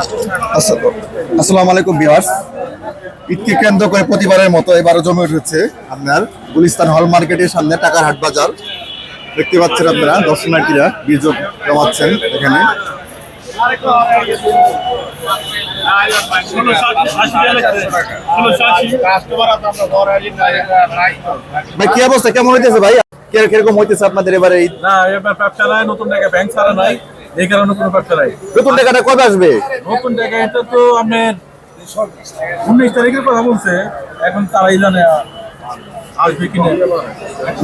আসসালাম- আলাইকুম বিহার ঈদকে কেন্দ্র করে প্রতিবারের মতো এবারও জমে উঠেছে আপনার গুলিস্তান হল মার্কেটের সামনে টাকার হাট বাজার। দেখতে পাচ্ছেন আপনারা, দর্শনার্থীরা বীজ জমাচ্ছেন এখানে। ভাই, কি অবস্থা? কেমন হইতেছে ভাই? কীরকম হইতেছে আপনাদের এবারে না, এবার ব্যবসা নাই নতুন টাকা ব্যাংক ছাড়া নাই। এই কারণে কোনো ব্যবসা নাই। নতুন টাকাটা কবে আসবে? নতুন টাকা এটা তো আপনার উনিশ তারিখের কথা বলছে এখন তারাই জানে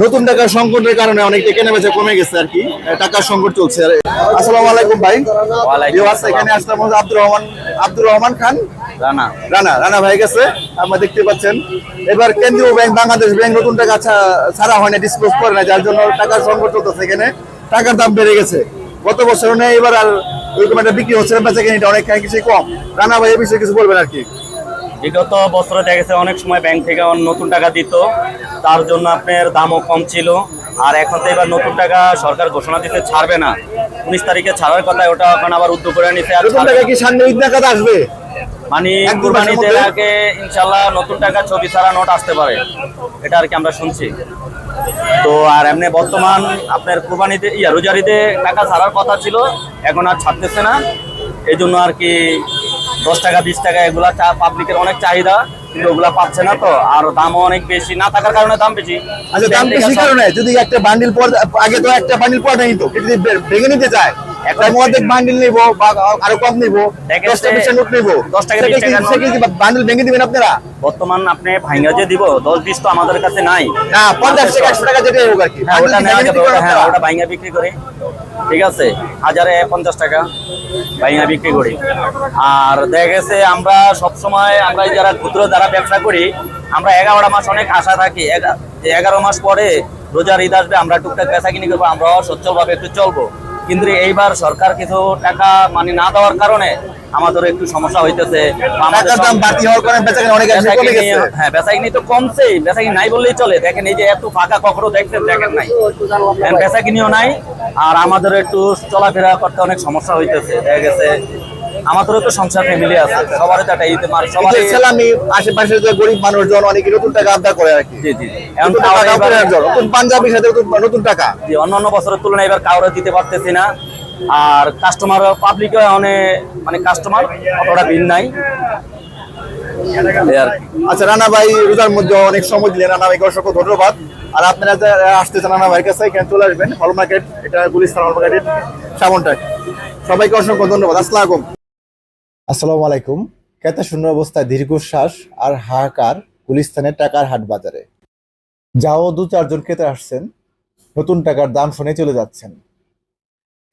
নতুন টাকার সংকটের কারণে অনেকটা কেনা বেচা কমে গেছে আর কি। টাকার সংকট চলছে। আর আসসালামু আলাইকুম ভাই। এখানে আসলাম আব্দুর রহমান আব্দুর রহমান খান। রানা। রানা রানা ভাই গেছে। আপনারা দেখতে পাচ্ছেন। এবার কেন্দ্রীয় ব্যাংক বাংলাদেশ ব্যাংক নতুন টাকা ছাড়া হয় না ডিসক্লোজ করে না যার জন্য টাকার সংকট চলতেছে এখানে। টাকার দাম বেড়ে গেছে। গত বছর নেই এবার আর ওইরকম একটা বিক্রি হচ্ছে না বেচা কিনিটা অনেক কিছু কম। রানা ভাই এই বিষয়ে কিছু বলবেন আর কি? বিগত বছরে দেখা গেছে অনেক সময় ব্যাংক থেকে নতুন টাকা দিত তার জন্য আপনার দামও কম ছিল আর এখন তো এবার নতুন টাকা সরকার ঘোষণা দিতে ছাড়বে না। উনিশ তারিখে ছাড়ার কথা ওটা এখন আবার উদ্যোগ করে নিতে কি সামনে ঈদ আসবে? মানে মধ্যে? আগে ইনশাল্লাহ নতুন টাকা ছবি ছাড়া নোট আসতে পারে এটা আর কি আমরা শুনছি। তো আর এমনি বর্তমান আপনার কোরবানিতে ইয়া রোজারিতে টাকা ছাড়ার কথা ছিল এখন আর ছাড়তেছে না। এই জন্য আর কি দশ টাকা বিশ টাকা এগুলা পাবলিকের অনেক চাহিদা কিন্তু ওগুলা পাচ্ছে না তো। আর দামও অনেক বেশি না থাকার কারণে দাম বেশি। আচ্ছা দাম বেশি কারণে যদি একটা বান্ডিল পর আগে তো একটা বান্ডিল পর নিত যদি বে- ভেঙে নিতে চায় একটা অর্ধেক বান্ডিল নিবো বা আরও কম নিবো দশটা যে নোট নিবো। দশ টাকা, সেটা বিশ টাকা কি- সেটা কি বান্ডিল ভেঙে দিবেন আপনারা? বর্তমান আপনি ভাঙ্গা যে দিব দশ বিশ তো আমাদের কাছে নাই। না পঞ্চাশ টাকা একশো টাকা যেটাই হোক আর কি। হ্যাঁ ওটা নেওয়া যাবে হ্যাঁ ওটা বাইঙ্গা বিক্রি করি। ঠিক আছে হাজারে পঞ্চাশ টাকা বিক্রি করি। আর দেখা গেছে আমরা সবসময় আমরা যারা ক্ষুদ্র যারা ব্যবসা করি আমরা এগারোটা মাস অনেক আশা থাকি। এগা- এগারো মাস পরে রোজার ঈদ আসবে আমরা টুকটাক বেচা কিনি করব আমরাও সচ্ছলভাবে একটু চলবো। কিন্তু এইবার সরকার কিছু টাকা মানে না দেওয়ার কারণে আমাদের একটু সমস্যা হইতেছে। বা আমাদের দাম বাড়তি হওয়ার বেচা কেনা অনেক অংশে কমে বেচাকিনি হ্যাঁ বেচাকিনি তো কমছেই বেচাকিনি নাই বললেই চলে। দেখেন এই যে এত ফাঁকা কখনো দেখতে দেখেন নাই। বেচাকিনিও নাই আর আমাদের একটু চলাফেরা করতে অনেক সমস্যা হইতেছে দেখা গেছে আমাদেরও তো সংসার ফ্যামিলি আছে সবারই তো একটা ঈদ মার এই সবারই যে সেলামি আশেপাশের যে গরিব মানুষজন অনেকে নতুন টাকা আবদার করে আর কি। জি জি এখন নতুন পাঞ্জাবির সাথে নতুন- টাকা। জি, অন্যান্য বছরের তুলনায় এবার কাউরে দিতে পারতেছি না। আর কাস্টমার পাবলিক অনেক মানে কাস্টমার অতটা ভিড় নাই। আর আচ্ছা রানা ভাই রোজার মধ্যে অনেক সময় দিলেন রানা ভাইকে অসংখ্য ধন্যবাদ। আর আপনারা যারা আসতেছেন রানা ভাইয়ের কাছে এখানে চলে আসবেন হল মার্কেট এটা গুলিস্তান হল মার্কেটের সামনটায়। সবাইকে অসংখ্য ধন্যবাদ আসসালামু আলাইকুম। আসসালামু আলাইকুম। ক্রেতা শূন্য অবস্থায় দীর্ঘশ্বাস আর হাহাকার গুলিস্তানের টাকার হাট বাজারে। যাও দু চারজন ক্রেতা আসছেন, নতুন টাকার দাম শুনে চলে যাচ্ছেন।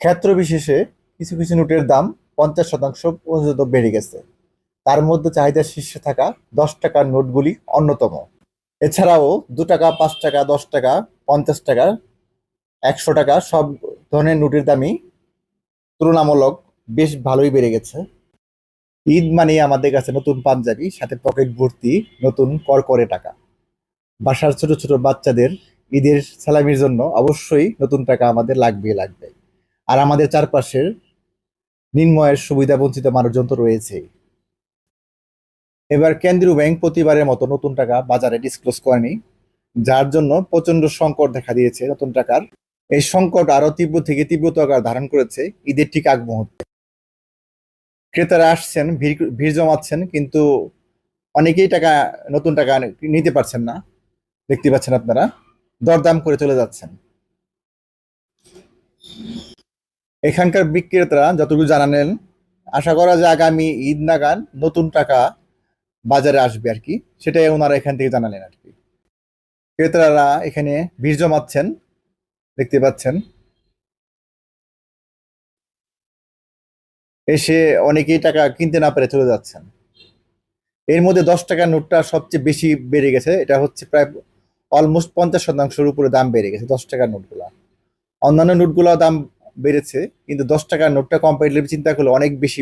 ক্ষেত্র বিশেষে কিছু কিছু নোটের দাম পঞ্চাশ শতাংশ পর্যন্ত বেড়ে গেছে। তার মধ্যে চাহিদার শীর্ষে থাকা দশ টাকার নোটগুলি অন্যতম। এছাড়াও দু টাকা, পাঁচ টাকা, দশ টাকা, পঞ্চাশ টাকা, একশো টাকা সব ধরনের নোটের দামই তুলনামূলক বেশ ভালোই বেড়ে গেছে। ঈদ মানে আমাদের কাছে নতুন পাঞ্জাবি, সাথে পকেট ভর্তি, নতুন করকরে টাকা। বাসার ছোট ছোট বাচ্চাদের ঈদের সালামির জন্য অবশ্যই নতুন টাকা আমাদের লাগবে লাগবে। আর আমাদের চারপাশের নিম্নয়ের সুবিধা বঞ্চিত মানুষজন তো রয়েছেই এবার কেন্দ্রীয় ব্যাংক প্রতিবারের মতো নতুন টাকা বাজারে ডিসক্লোজ করেনি, যার জন্য প্রচণ্ড সংকট দেখা দিয়েছে নতুন টাকার। এই সংকট আরও তীব্র থেকে তীব্রতর ধারণ করেছে ঈদের ঠিক আগ মুহূর্তে। ক্রেতারা আসছেন, ভিড় ভিড় জমাচ্ছেন, কিন্তু অনেকেই টাকা, নতুন টাকা নিতে পারছেন না। দেখতে পাচ্ছেন আপনারা, দরদাম করে চলে যাচ্ছেন। এখানকার বিক্রেতারা যতটুকু জানালেন, আশা করা যায় আগামী ঈদ নাগাদ নতুন টাকা বাজারে আসবে আর কি, সেটাই ওনারা এখান থেকে জানালেন আর কি। ক্রেতারা এখানে ভিড় জমাচ্ছেন, দেখতে পাচ্ছেন। এসে অনেকেই টাকা কিনতে না পেরে চলে যাচ্ছেন। এর মধ্যে দশ টাকার নোটটা সবচেয়ে বেশি বেড়ে গেছে, এটা হচ্ছে প্রায় অলমোস্ট পঞ্চাশ শতাংশের উপরে দাম বেড়ে গেছে, দশ টাকার নোটগুলা। অন্যান্য নোটগুলো দাম বেড়েছে, কিন্তু দশ টাকার নোটটা কম্পারিটিভ চিন্তা করলে অনেক বেশি